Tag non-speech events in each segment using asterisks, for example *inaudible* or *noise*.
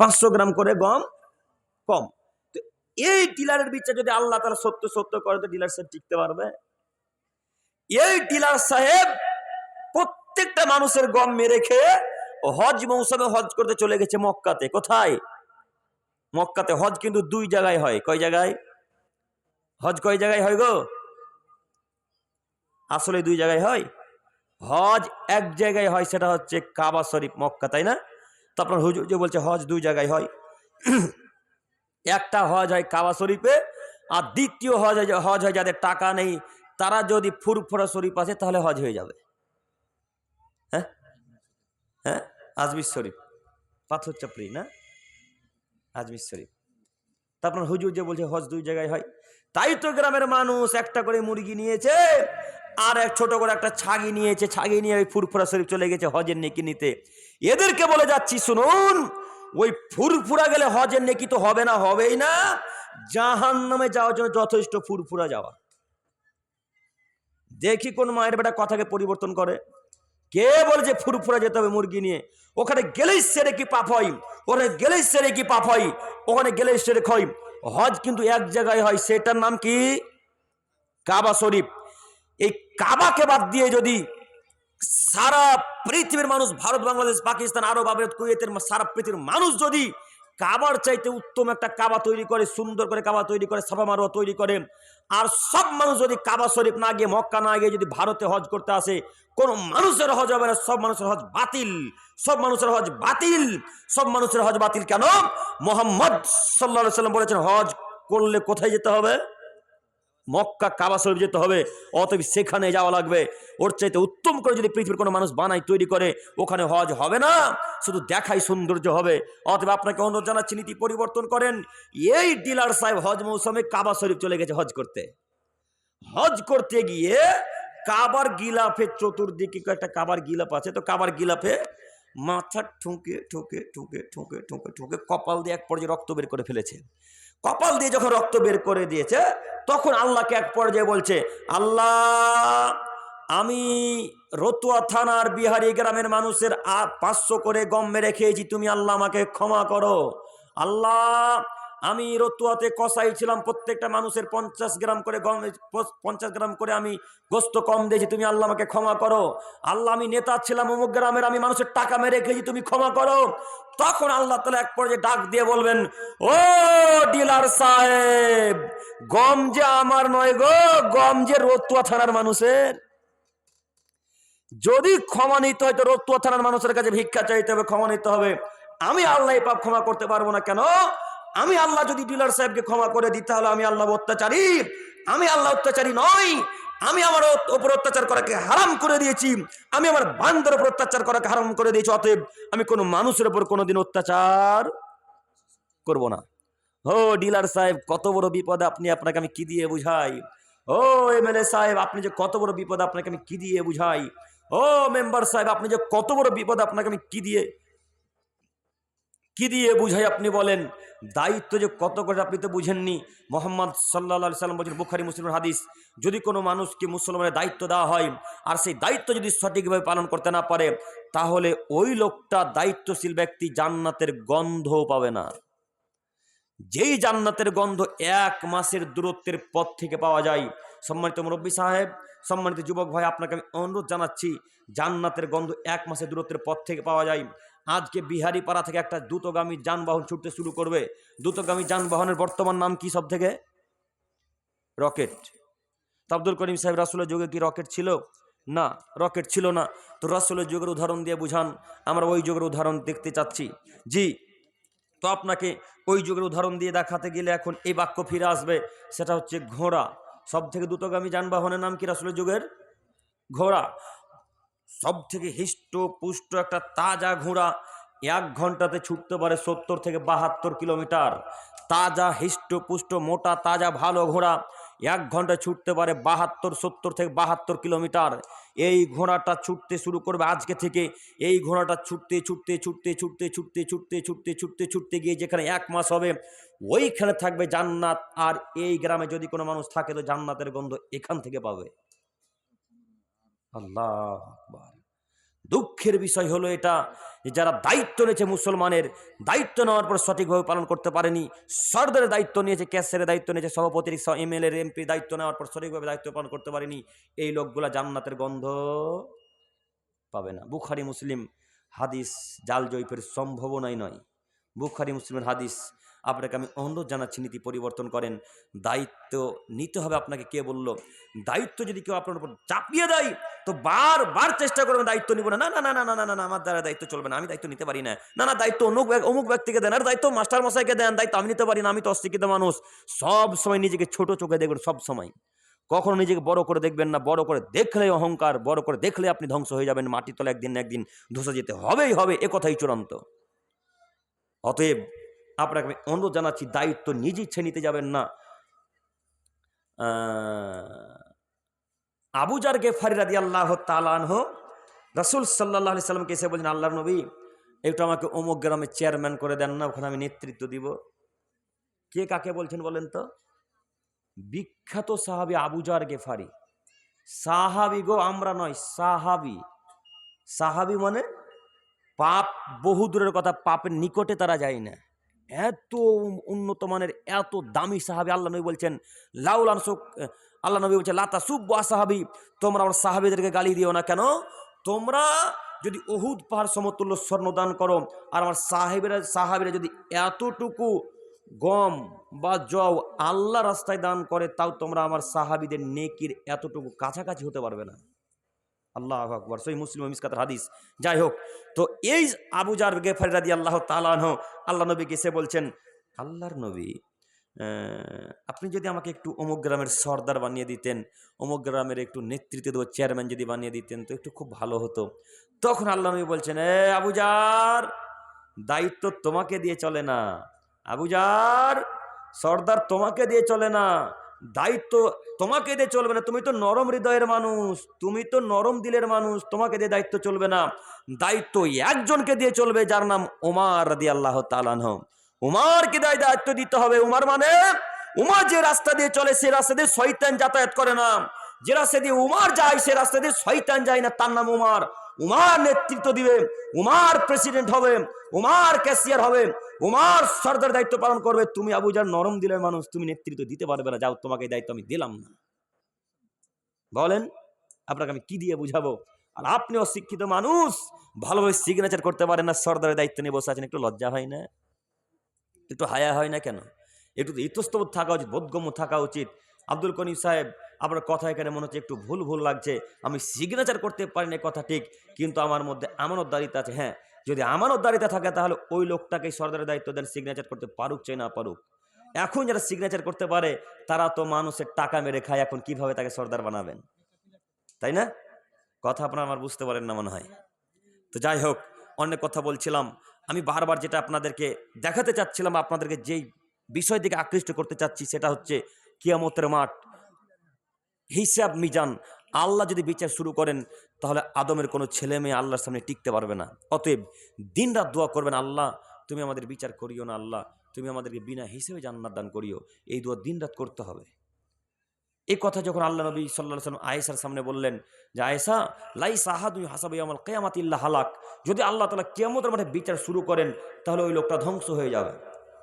পাঁচশো গ্রাম করে গম কম। তো এই ডিলারের বিচার যদি আল্লাহ তারা সত্য সত্য করে, তো ডিলার সাহেব টিকতে পারবে। এই ডিলার সাহেব প্রত্যেকটা মানুষের গম মেরে খেয়ে হজ মৌসুমে হজ করতে চলে গেছে মক্কাতে। কোথায়? মক্কাতে। হজ কিন্তু দুই জায়গায় হয়। কয় জায়গায়? হজ কয় জায়গায় হয় গো? আসলে দুই জায়গায় হয়। হজ এক জায়গায় হয়, সেটা হচ্ছে কাবা শরীফ মক্কা, তাই না? তো আপনার হুজুর যে বলছে, হজ দুই জায়গায় হয়। *clears throat* একটা হজ হয় কাবা শরীফে, আর দ্বিতীয় হজ হজ হয় যাদের টাকা নেই, তারা যদি ফুরফুরা শরীফ আছে, তাহলে হজ হয়ে যাবে। হ্যাঁ? হ্যাঁ? আজমির শরীফ। পাথর চাপড়ি, না? আজমির শরীফ। তারপর হুজুর যে বলছে, হজ দুই জায়গায় হয়। তাই তো গ্রামের মানুষ একটা করে মুরগি নিয়েছে আর এক ছোট করে একটা ছাগি নিয়েছে, ছাগি নিয়ে ওই ফুরফুরা শরীফ চলে গেছে হজের নেকি নিতে। এদেরকে বলে যাচ্ছি, শুনুন, ওই ফুরফুরা গেলে হজের নেকি তো হবে না, হবেই না। জাহান নামে যাওয়ার জন্য যথেষ্ট ফুরফুরা যাওয়া। দেখি কোন মায়ের বেটা কথাকে পরিবর্তন করে। কে বলছে ফুরফুরা যেতে হবে মুরগি নিয়ে? ওখানে গেলেই সেরে কি পাপ হয়? ওখানে গেলেই সেরে কি পাপ হয়? ওখানে গেলেই সেরে হয় হজ কিন্তু এক জায়গায় হয়, সেটার নাম কি? কাবা শরীফ। এই কাবাকে বাদ দিয়ে যদি সারা পৃথিবীর মানুষ, ভারত, বাংলাদেশ, পাকিস্তান, আরব আবেদ কুয়েতের সারা পৃথিবীর মানুষ যদি কাবার চাইতে উত্তম একটা কাবা তৈরি করে, সুন্দর করে কাবা তৈরি করে, সাফা মারোয়া তৈরি করে, আর সব মানুষ যদি কাবা শরীফ না গিয়ে, মক্কা না গিয়ে যদি ভারতে হজ করতে আসে, কোনো মানুষের হজ হবে না, সব মানুষের হজ বাতিল। সব মানুষের হজ বাতিল। সব মানুষের হজ বাতিল কেন? মোহাম্মদ সাল্লা সাল্লাম বলেছেন, হজ করলে কোথায় যেতে হবে? মক্কা কাবা শরীফ যেতে হবে। অতএব সেখানে যাওয়া লাগবে। ওর চাইতে উত্তম করে যদি পৃথিবীর কোনো মানুষ বানায়, তৈরি করে, ওখানে হজ হবে না। শুধু দেখাই সৌন্দর্য হবে। অতএব আপনাকে অনুরোধ জানাচ্ছি, নীতি পরিবর্তন করেন। এই ডিলার সাহেব হজ মৌসুমে কাবা শরীফ চলে গেছে হজ করতে। হজ করতে গিয়ে কাবার গিলাফের চতুর্দিকে একটা কাবার গিলাফ আছে। তো কাবার গিলাফে মাথা ঠুকে ঠুকে ঠুকে ঠুকে ঠুকে ঠুকে কপাল দিয়ে এক পর্যায়ে রক্ত বের করে ফেলেছে। কপাল দিয়ে যখন রক্ত বের করে দিয়েছে তখন আল্লাহকে এক পর্যায়ে বলছে, আল্লাহ, আমি রতুয়া থানার বিহারি গ্রামের মানুষের পাঁচশো করে গম মেরে খেয়েছি, তুমি আল্লাহ আমাকে ক্ষমা করো। আল্লাহ আমি রতুয়াতে কষাই ছিলাম, প্রত্যেকটা মানুষের পঞ্চাশ গ্রাম করে গম, পঞ্চাশ গ্রাম করে আমি গোস্ত কম দিয়েছি, তুমি আল্লাহ আমাকে ক্ষমা করো। আল্লাহ, আমি নেতা ছিলাম অমুক গ্রামের, আমি মানুষের টাকা মেরে খেয়েছি, তুমি ক্ষমা করো। তখন আল্লাহ তালা এক পর্যায়ে ডাক দিয়ে বলবেন, ও ডিলার সাহেব, গম যে আমার নয় গো, গম যে রতুয়া থানার মানুষের। যদি ক্ষমা নিতে হয় তো রতুয়া থানার মানুষের কাছে ভিক্ষা চাইতে হবে, ক্ষমা নিতে হবে। আমি আল্লাহ পাপ ক্ষমা করতে পারব না কেন? আমি আল্লাহ যদি ডিলার সাহেবকে ক্ষমা করে দিতে তাহলে আমি আল্লাহ অত্যাচারী। আমি আল্লাহ অত্যাচারী নই। আমি আমার ওপর অত্যাচার করাকে হারাম করে দিয়েছি। আমি আমার বান্দার উপর অত্যাচার করাকে হারাম করে দিয়েছি। অতএব আমি কোনো মানুষের উপর কোনোদিন অত্যাচার করব না। ও ডিলার সাহেব, কত বড় বিপদ আপনি, আপনাকে আমি কি দিয়ে বুঝাই? ও এমএলএ সাহেব, আপনি যে কত বড় বিপদ আপনাকে আমি কি দিয়ে বুঝাই? ও মেম্বার সাহেব, আপনি যে কত বড় বিপদ আপনাকে আমি কি দিয়ে কি দিয়ে বুঝাই আপনি বলেন? দায়িত্ব যে কত করে আপনি তো বুঝেননি। মোহাম্মদ সাল্লা সাল্লাম বলছেন, বুখারি, মুসলিমের হাদিস, যদি কোনো মানুষকে মুসলমানের দায়িত্ব দেওয়া হয় আর সেই দায়িত্ব যদি সঠিকভাবে পালন করতে না পারে, তাহলে ওই লোকটা দায়িত্বশীল ব্যক্তি জান্নাতের গন্ধও পাবে না। যেই জান্নাতের গন্ধ এক মাসের দূরত্বের পথ থেকে পাওয়া যায়। সম্মানিত মুরব্বী সাহেব, সম্মানিত যুবক ভাই, আপনাকে আমি অনুরোধ জানাচ্ছি, জান্নাতের গন্ধ এক মাসের দূরত্বের পথ থেকে পাওয়া যায়। আজকে বিহারি পাড়া থেকে একটা দ্রুতগামী যানবাহন ছুটতে শুরু করবে। দ্রুতগামী যানবাহনের বর্তমান নাম কি সব থেকে রকেট। আব্দুল করিম সাহেব, রাসুলের যুগে কি রকেট ছিল? না, রকেট ছিল না। তো রাসুলের যুগের উদাহরণ দিয়ে বুঝান, আমরা ওই যুগের উদাহরণ দেখতে চাচ্ছি। জি, তো আপনাকে ওই যুগের উদাহরণ দিয়ে দেখাতে গেলে এখন এই বাক্য ফিরে আসবে। সেটা হচ্ছে ঘোড়া। সব থেকে দ্রুতগামী যানবাহনের নাম কি রাসুলের যুগের? ঘোড়া। সব থেকে হিষ্ট পুষ্ট একটা তাজা ঘোড়া এক ঘন্টাতে ছুটতে পারে সত্তর থেকে বাহাত্তর কিলোমিটার। তাজা হিষ্ট পুষ্ট মোটা, তাজা, ভালো ঘোড়া এক ঘণ্টা ছুটতে পারে বাহাত্তর, সত্তর থেকে বাহাত্তর কিলোমিটার। এই ঘোড়াটা ছুটতে শুরু করবে আজকে থেকে। এই ঘোড়াটা ছুটতে ছুটতে ছুটতে ছুটতে ছুটতে ছুটতে ছুটতে ছুটতে ছুটতে গিয়ে যেখানে এক মাস হবে, ওইখানে থাকবে জান্নাত। আর এই গ্রামে যদি কোনো মানুষ থাকে তো জান্নাতের গন্ধ এখান থেকে পাবে। আল্লাহ। দুঃখের বিষয় হলো এটা যে যারা দায়িত্ব নিয়েছে মুসলমানের, দায়িত্ব নেওয়ার পর সঠিকভাবে পালন করতে পারেনি সর্দারের দায়িত্ব নিয়েছে ক্যাশের দায়িত্ব নিয়েছে সভাপতির এমএলএ এমপি দায়িত্ব নেওয়ার পর সঠিকভাবে দায়িত্ব পালন করতে পারেনি, এই লোকগুলা জান্নাতের গন্ধ পাবে না বুখারি, মুসলিম হাদিস জাল জয়ীফের সম্ভাবনাই নয় বুখারি, মুসলিমের হাদিস আপনাকে আমি অনুরোধ জানাচ্ছি, নীতি পরিবর্তন করেন। দায়িত্ব নিতে হবে আপনাকে। কে বলল? দায়িত্ব যদি কেউ আপনার উপর চাপিয়ে দেয়, তো বারবার চেষ্টা করবেন দায়িত্ব নিব না। না না না না না না আমার দ্বারা দায়িত্ব চলবে না, আমি দায়িত্ব নিতে পারি না। না না, দায়িত্ব অমুক অমুক ব্যক্তিকে দেন, আর দায়িত্ব মাস্টার মশাইকে দেন, দায়িত্ব আমি নিতে পারি না, আমি তো অশিক্ষিত মানুষ। সব সময় নিজেকে ছোট চোখে দেখবেন, সব সময়। কখনো নিজেকে বড় করে দেখবেন না, বড় করে দেখলে অহংকার, বড় করে দেখলে আপনি ধ্বংস হয়ে যাবেন মাটি তলে একদিন একদিন ধসে যেতে হবেই হবে, এ কথাই চূড়ান্ত। অতএব আপনাকে আমি অনুরোধ জানাচ্ছি, দায়িত্ব নিজ ইচ্ছে নিতে যাবেন না। আবুজার গেফারি রাদি আল্লাহ তালানহ রসুল সাল্লাহ আলি সাল্লামকে এসে বলছেন আল্লাহ নবী, একটু আমাকে অমুক গ্রামে চেয়ারম্যান করে দেন না, ওখানে আমি নেতৃত্ব দিব। কে কাকে বলছেন বলেন তো? বিখ্যাত সাহাবি আবুজার গেফারি। সাহাবি গো, আমরা নয়, সাহাবি। সাহাবি মানে পাপ বহু দূরের কথা, পাপের নিকটে তারা যায় না। এত উন্নত মানের, এত দামি সাহাবি আল্লাহ নবী বলছেন লাউলান আল্লাহ নবী বলছেন, লাতা সুব্বা সাহাবি, তোমরা আমার সাহাবিদেরকে গালি দিও না কেন? তোমরা যদি অহুদ পাহাড় সমতুল্য স্বর্ণ দান করো, আর আমার সাহেবেরা, সাহাবিরা যদি এতটুকু গম বা জও আল্লাহ রাস্তায় দান করে, তাও তোমরা আমার সাহাবিদের নেকির এতটুকু কাছাকাছি হতে পারবে না। আল্লাহ আকবর। সই মুসলিম মিসকাতের হাদিস। যাই হোক তো এই আবুজার গেফারি রাদি আল্লাহ তালাহ আল্লাহ নবীকে এসে বলছেন, আল্লাহর নবী আপনি যদি আমাকে একটু অমুক গ্রামের সর্দার বানিয়ে দিতেন, অমুক গ্রামের একটু নেতৃত্ব দেবো চেয়ারম্যান যদি বানিয়ে দিতেন, তো একটু খুব ভালো হতো। তখন আল্লাহ নবী বলছেন, এ আবুজার দায়িত্ব তোমাকে দিয়ে চলে না। আবুজার সর্দার তোমাকে দিয়ে চলে না। দায়িত্ব তোমাকে দিয়ে চলবে না। তুমি তো নরম হৃদয়ের মানুষ। তুমি তো নরম দিলের মানুষ। তোমাকে দিয়ে দায়িত্ব চলবে না। দায়িত্ব একজনকে দিয়ে চলবে যার নাম ওমার রাদি আল্লাহ তালানহ উমারকে দায় দায়িত্ব দিতে হবে। উমার মানে উমার যে রাস্তা দিয়ে চলে, সে রাস্তা দিয়ে শয়তান যাতায়াত করে না। যে রাস্তা দিয়ে উমার যায়, সে রাস্তা দিয়ে শয়তান যায় না। তার নাম উমার। উমার নেতৃত্ব দিবে। উমার প্রেসিডেন্ট হবে। উমার ক্যাশিয়ার হবে। উমার সর্দার দায়িত্ব পালন করবে। তুমি আবুজার নরম দিলের মানুষ, তুমি নেতৃত্ব দিতে পারবে না। যাও, তোমাকে দায়িত্ব আমি দিলাম না। বলেন, আপনাকে আমি কি দিয়ে বুঝাবো? আর আপনি অশিক্ষিত মানুষ, ভালোভাবে সিগনেচার করতে পারেন না, সর্দারের দায়িত্ব নিয়ে বসে আছেন, একটু লজ্জা হয় না? একটু হায়া হয় না কেন? একটু ইতস্তবোধ থাকা উচিত, বোধগম্য থাকা উচিত। আব্দুল কনিম সাহেব, আপনার কথা এখানে মনে হচ্ছে একটু ভুল ভুল লাগছে। আমি সিগনেচার করতে পারি না কথা ঠিক। কিন্তু আমার মধ্যে আমানতদারিতা আছে হ্যাঁ যদি আমারও আমানতদারিতা থাকে, তাহলে ওই লোকটাকে সর্দারের দায়িত্ব দেন সিগনেচার করতে পারুক চাই না পারুক। এখন যারা সিগনেচার করতে পারে, তারা তো মানুষের টাকা মেরে খায়, এখন কীভাবে তাকে সর্দার বানাবেন? তাই না? কথা আপনারা আমার বুঝতে পারেন না মনে হয়। তো যাই হোক, অনেক কথা বলছিলাম। আমি বারবার যেটা আপনাদেরকে দেখাতে চাচ্ছিলাম, আপনাদেরকে যেই বিষয় দিকে আকৃষ্ট করতে চাচ্ছি, সেটা হচ্ছে কিয়ামতের মাঠ। হিসাব মিজান আল্লাহ যদি বিচার শুরু করেন, তাহলে আদমের কোনো ছেলে মেয়ে আল্লাহর সামনে টিকতে পারবে না। অতএব দিন রাত দোয়া করবেন, আল্লাহ, তুমি আমাদের বিচার করিও না, আল্লাহ, তুমি আমাদেরকে বিনা হিসেবে জান্নাত দান করিও। এই দোয়া দিন রাত করতে হবে। এই কথা যখন আল্লাহ নবী সাল্লাহ সাল্লাম আয়েসার সামনে বললেন যে আয়েসা লাই সাহাদুই হাসাবি আমল কেয়ামাত ইল্লা হালাক। যদি আল্লাহ তালা কেয়ামতের মাঠে বিচার শুরু করেন, তাহলে ওই লোকটা ধ্বংস হয়ে যাবে।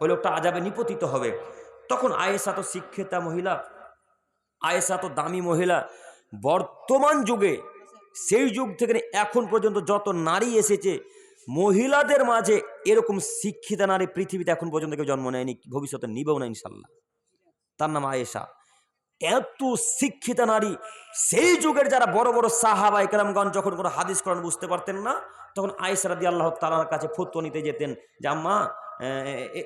ওই লোকটা আজাবে নিপতিত হবে। তখন আয়েসা তো শিক্ষিতা মহিলা আয়েসা তো দামি মহিলা বর্তমান যুগে, সেই যুগ থেকে এখন পর্যন্ত যত নারী এসেছে, মহিলাদের মাঝে এরকম শিক্ষিতা নারী পৃথিবীতে এখন পর্যন্ত কেউ জন্ম নেয়নি, ভবিষ্যতে নিবেও না ইনশাল্লাহ তার নাম আয়েশা। এত শিক্ষিতা নারী, সেই যুগের যারা বড় বড় সাহাবা একরামগঞ্জ যখন কোনো হাদিস কোরআন বুঝতে পারতেন না, তখন আয়েশা রাদি আল্লাহ তালার কাছে ফতুয়া নিতে যেতেন যে, আম্মা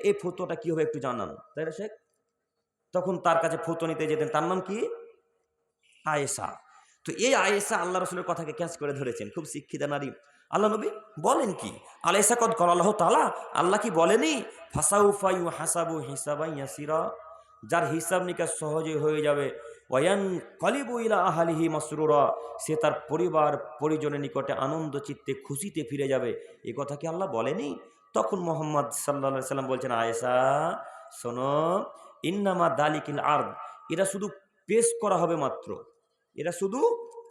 এই ফতুয়াটা কি হবে একটু জানান। তাই না শেখ? তখন তার কাছে ফতুয়া নিতে যেতেন। তার নাম কি? আয়েশা। তো এই আয়েশা আল্লাহ রসুলের কথাকে ক্যাচ করে ধরেছেন, খুব শিক্ষিতা নারী। আল্লাহ নবী বলেন কি? আলাইসা কদ কর আল্লাহ তালা আল্লাহ কি বলেনি? ফাসাউফাইউ হাসাবু হিসাবাই ইয়াসিরা, যার হিসাব নিকাশ সহজে হয়ে যাবে। ওয়ান কলিবু ইলা আহালিহি মাসরুরা, সে তার পরিবার পরিজনের নিকটে আনন্দ চিত্তে খুশিতে ফিরে যাবে। এ কথা কি আল্লাহ বলেনি? তখন মোহাম্মদ সাল্লা সাল্লাম বলছেন, আয়েশা, শোনো, ইন্নামা দালিকিল আর্দ, এরা শুধু পেশ করা হবে মাত্র। এরা শুধু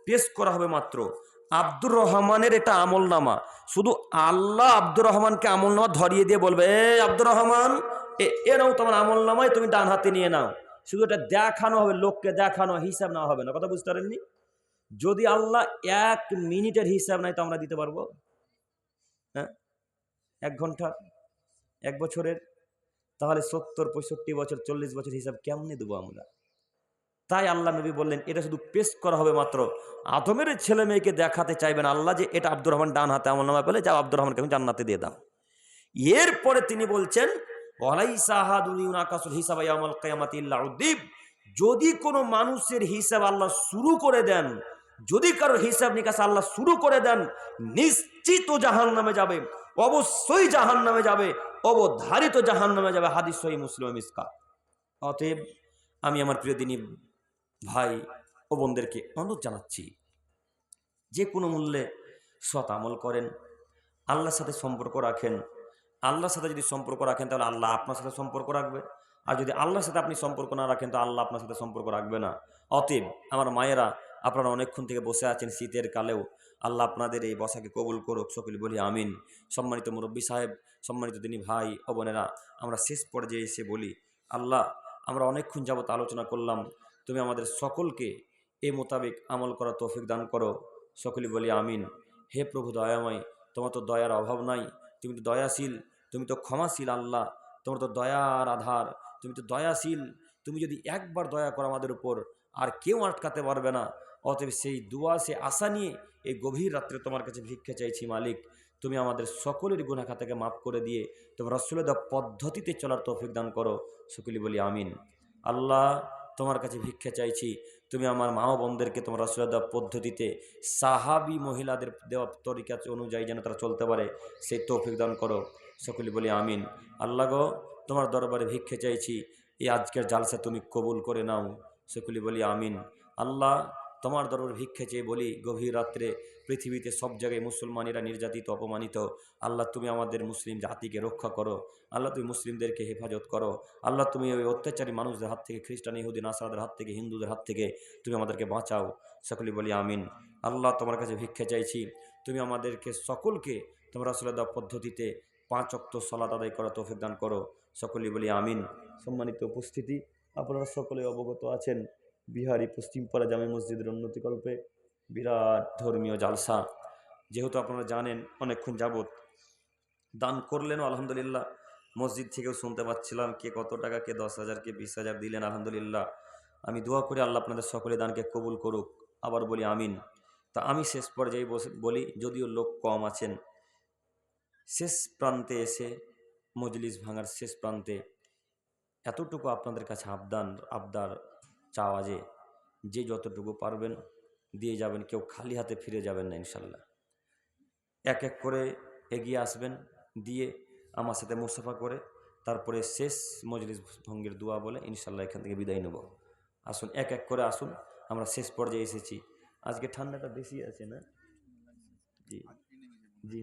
পেশ করা হবে মাত্র। আব্দুর রহমানের এটা আমল নামা শুধু আল্লাহ আব্দুর রহমানকে আমল নামা ধরিয়ে দিয়ে বলবে, এ আব্দুর রহমান, এ নাও তোমার আমল নামায় তুমি ডান হাতে নিয়ে নাও। শুধু এটা দেখানো হবে, লোককে দেখানো, হিসাব না হবে না। কথা বুঝতে পারেননি? যদি আল্লাহ এক মিনিটের হিসাব নাই তো আমরা দিতে পারব? হ্যাঁ? এক ঘণ্টা? এক বছরের? তাহলে সত্তর, পঁয়ষট্টি বছর, চল্লিশ বছর হিসাব কেমনে দেবো আমরা? তাই আল্লাহ নবী বললেন, এটা শুধু পেশ করা হবে মাত্র। আদমের ছেলে মেয়েকে দেখাতে চাইবেন আল্লাহ যে এটা আব্দুর রহমান ডান হাতে আমল নামা বলে যাও আব্দুর রহমানকে আমি জান্নাতে দিয়ে দাও। এরপরে তিনি বলছেন যদি কোনো মানুষের হিসাব আল্লাহ শুরু করে দেন, যদি কারোর হিসাব নিকাশ আল্লাহ শুরু করে দেন, নিশ্চিত জাহান নামে যাবে, অবশ্যই জাহান নামে যাবে, অবধারিত জাহান নামে যাবে। হাদিস মুসলিম মিসকা অতএব আমি আমার প্রিয় দিনী ভাই ও বোনদেরকে অনুরোধ জানাচ্ছি, যে কোনো মূল্যে সৎ আমল করেন, আল্লাহর সাথে সম্পর্ক রাখেন, আল্লাহর সাথে যদি সম্পর্ক রাখেন তাহলে আল্লাহ আপনার সাথে সম্পর্ক রাখবে। আর যদি আল্লাহর সাথে আপনি সম্পর্ক না রাখেন তো আল্লাহ আপনার সাথে সম্পর্ক রাখবে না। অতএব আমার মায়েরা, আপনারা অনেকক্ষণ থেকে বসে আছেন শীতের কালেও, আল্লাহ আপনাদের এই বসাকে কবুল করুক, সকলে বলি আমিন। সম্মানিত মুরব্বী সাহেব, সম্মানিত দিনী ভাই ও বোনেরা, আমরা শেষ পর্যায়ে এসে বলি, আল্লাহ, আমরা অনেকক্ষণ যাবত আলোচনা করলাম তুমি আমাদের সকলকে এ মোতাবেক আমল করা তৌফিক দান করো। সকলে বলি আমিন। হে প্রভু দয়াময়, তোমার তো দয়ার অভাব নাই, তুমি তো দয়াশীল, তুমি তো ক্ষমাশীল আল্লাহ, তোমার তো দয়ার আধার, তুমি তো দয়াশীল। তুমি যদি একবার দয়া করো আমাদের উপর, আর কেউ আটকাতে পারবে না। অতএব সেই দুয়া সে আশা নিয়ে এই গভীর রাত্রে তোমার কাছে ভিক্ষা চাইছি মালিক। তুমি আমাদের সকলের গুণা খাতাকে মাফ করে দিয়ে তোমার রসুলের পদ্ধতিতে চলার তৌফিক দান করো। সকলে বলি আমিন। আল্লাহ তোমার কাছে ভিক্ষা চাইছি। তুমি আমার মা বোনদেরকে তোমার রাসুলের দেওয়া পদ্ধতিতে সাহাবি মহিলাদের দেওয়া তরিকা অনুযায়ী যেন তারা চলতে পারে, সেই তৌফিক দান করো। সকলে বলি আমিন। আল্লাহ গো, তোমার দরবারে ভিক্ষা চাইছি। এই আজকের জালসা তুমি কবুল করে নাও। সকলে বলি আমিন। আল্লাহ তোমার দরবার ভিক্ষে চেয়ে বলি, গভীর রাত্রে পৃথিবীতে সব জায়গায় মুসলমানেরা নির্যাতিত, অপমানিত। আল্লাহ, তুমি আমাদের মুসলিম জাতিকে রক্ষা করো। আল্লাহ, তুমি মুসলিমদেরকে হেফাজত করো। আল্লাহ, তুমি ওই অত্যাচারী মানুষদের হাত থেকে, খ্রিস্টান, ইহুদি, নাসারাদের হাত থেকে, হিন্দুদের হাত থেকে তুমি আমাদেরকে বাঁচাও। সকলে বলি, আমিন। আল্লাহ, তোমার কাছে ভিক্ষে চাইছি, তুমি আমাদেরকে সকলকে তোমরা দেওয়া পদ্ধতিতে পাঁচ অক্ত সলাত আদায় করা তৌফিক দান করো। সকলেই বলি, আমিন। সম্মানিত উপস্থিতি, আপনারা সকলে অবগত আছেন। বিহারি পশ্চিমপাড়া জামে মসজিদের উন্নতিকল্পে বিরাট ধর্মীয় জালসা। যেহেতু আপনারা জানেন, অনেকক্ষণ যাবত দান করলেনও আলহামদুলিল্লাহ। মসজিদ থেকেও শুনতে পাচ্ছিলাম, কে কত টাকা, কে দশ হাজার, কে বিশ হাজার দিলেন, আলহামদুলিল্লাহ। আমি দোয়া করে আল্লাহ আপনাদের সকলে দানকে কবুল করুক, আবার বলি আমিন। তা আমি শেষ পর্যায়ে বসে বলি, যদিও লোক কম আছেন, শেষ প্রান্তে এসে, মজলিস ভাঙার শেষ প্রান্তে এতটুকু আপনাদের কাছে আবদান, আবদার চাওয়া যে যে যতটুকু পারবেন দিয়ে যাবেন, কেউ খালি হাতে ফিরে যাবেন না ইনশাল্লাহ। এক এক করে এগিয়ে আসবেন, দিয়ে আমার সাথে মুসাফা করে তারপরে শেষ মজলিস ভঙ্গের দোয়া বলে ইনশাল্লাহ এখান থেকে বিদায় নেব। আসুন, এক এক করে আসুন, আমরা শেষ পর্যায়ে এসেছি। আজকে ঠান্ডাটা বেশি আছে না? জি।